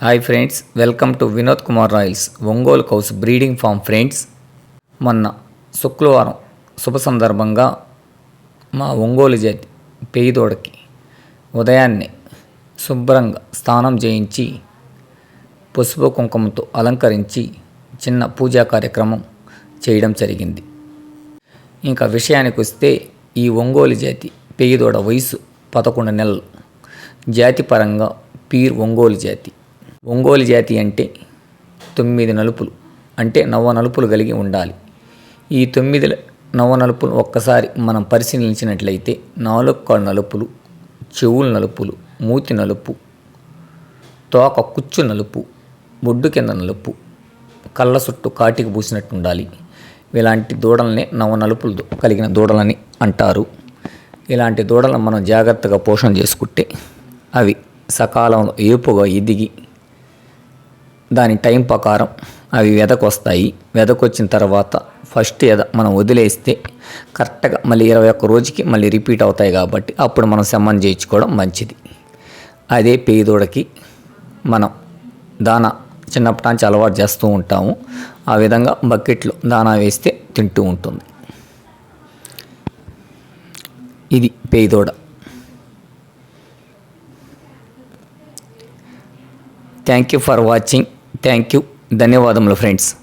Hi friends welcome to Vinod Kumar royals Ongole cows breeding farm friends మొన్న శుక్రవారం శుభ సందర్భంగా మా ఒంగోలు జాతి పేదోడకి ఉదయాన్నే శుభ్రంగా స్నానం చేయించి పసుపు కుంకుమతో అలంకరించి చిన్న పూజా కార్యక్రమం చేయడం జరిగింది. ఇంకా విషయానికి వస్తే ఈ ఒంగోలు జాతి పేదోడ వయసు పదకొండు నెలలు. జాతిపరంగా పీర్ ఒంగోలు జాతి. ఒంగోలు జాతి అంటే తొమ్మిది నలుపులు అంటే నవ నలుపులు కలిగి ఉండాలి. ఈ తొమ్మిది నవ నలుపులు ఒక్కసారి మనం పరిశీలించినట్లయితే నాలుగు నలుపులు చెవుల నలుపులు మూతి నలుపు తోక కుచ్చు నలుపు బొడ్డు కింద నలుపు కళ్ళ చుట్టూ కాటికి పూసినట్టు ఉండాలి. ఇలాంటి దూడల్ని నవ నలుపులు కలిగిన దూడలని అంటారు. ఇలాంటి దూడలను మనం జాగ్రత్తగా పోషణ చేసుకుంటే అవి సకాలంలో ఏపుగా ఎదిగి దాని టైం ప్రకారం అవి వెదకొస్తాయి. వెదకొచ్చిన తర్వాత ఫస్ట్ ఎద మనం వదిలేస్తే కరెక్ట్గా మళ్ళీ ఇరవై ఒక్క రోజుకి మళ్ళీ రిపీట్ అవుతాయి కాబట్టి అప్పుడు మనం సెమ్మన్ చేయించుకోవడం మంచిది. అదే పేదోడకి మనం దానా చిన్నప్పటి నుంచి అలవాటు చేస్తూ ఉంటాము. ఆ విధంగా బకెట్లో దానా వేస్తే తింటూ ఉంటుంది. ఇది పేదోడ. Thank you for watching thank you. ధన్యవాదములు ఫ్రెండ్స్.